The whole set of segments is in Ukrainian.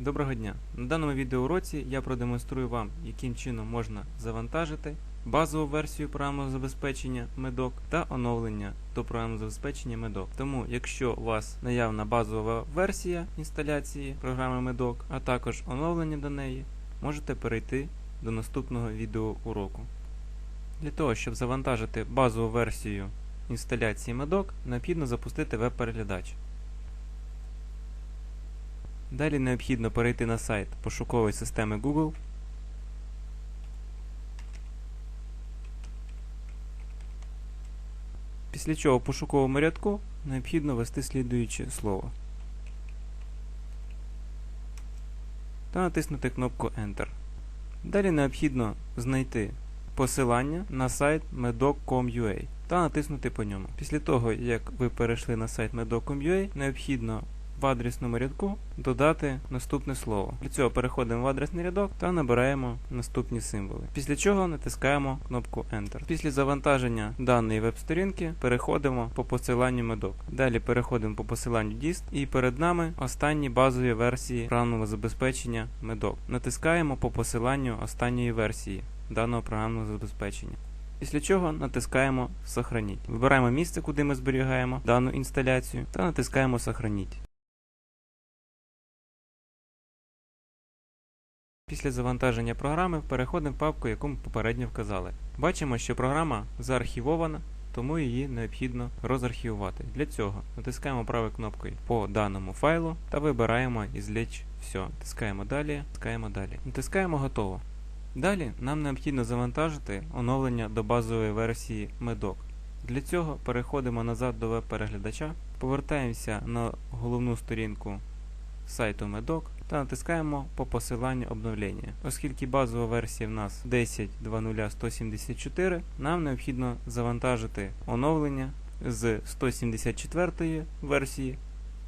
Доброго дня! На даному відеоуроці я продемонструю вам, яким чином можна завантажити базову версію програмного забезпечення MEDOC та оновлення до програмного забезпечення MEDOC. Тому, якщо у вас наявна базова версія інсталяції програми MEDOC, а також оновлення до неї, можете перейти до наступного відеоуроку. Для того, щоб завантажити базову версію інсталяції MEDOC, необхідно запустити веб-переглядач. Далі необхідно перейти на сайт пошукової системи Google. Після чого в пошуковому рядку необхідно ввести слідуюче слово. Та натиснути кнопку Enter. Далі необхідно знайти посилання на сайт medoc.com.ua та натиснути по ньому. Після того, як ви перейшли на сайт medoc.com.ua, необхідно в адресному рядку додати наступне слово. Для цього переходимо в адресний рядок та набираємо наступні символи. Після чого натискаємо кнопку Enter. Після завантаження даної веб-сторінки переходимо по посиланню Medoc. Далі переходимо по посиланню DIST і перед нами останні базові версії програмного забезпечення Medoc. Натискаємо по посиланню останньої версії даного програмного забезпечення. Після чого натискаємо Сохраніть. Вибираємо місце, куди ми зберігаємо дану інсталяцію, та натискаємо Сохраніть. Після завантаження програми переходимо в папку, яку ми попередньо вказали. Бачимо, що програма заархівована, тому її необхідно розархівувати. Для цього натискаємо правою кнопкою по даному файлу та вибираємо «Извлечь все. Натискаємо далі, натискаємо далі. Натискаємо готово. Далі нам необхідно завантажити оновлення до базової версії MEDOC. Для цього переходимо назад до веб-переглядача, повертаємося на головну сторінку сайту Medoc та натискаємо по посиланню обновлення. Оскільки базова версія в нас 10.2.0.174, нам необхідно завантажити оновлення з 174 версії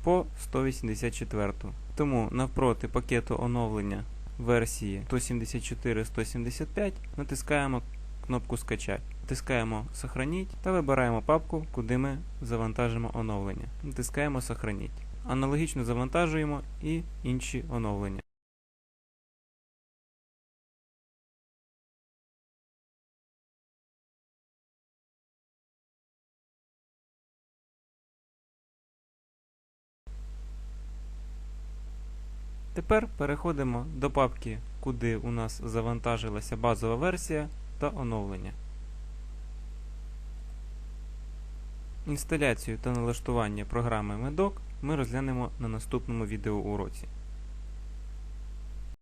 по 184. Тому навпроти пакету оновлення версії 174-175 натискаємо кнопку Скачати. Натискаємо Сохраніть та вибираємо папку, куди ми завантажимо оновлення. Натискаємо Сохраніть. Аналогічно завантажуємо і інші оновлення. Тепер переходимо до папки, куди у нас завантажилася базова версія та оновлення. Інсталяцію та налаштування програми Medoc ми розглянемо на наступному відеоуроці.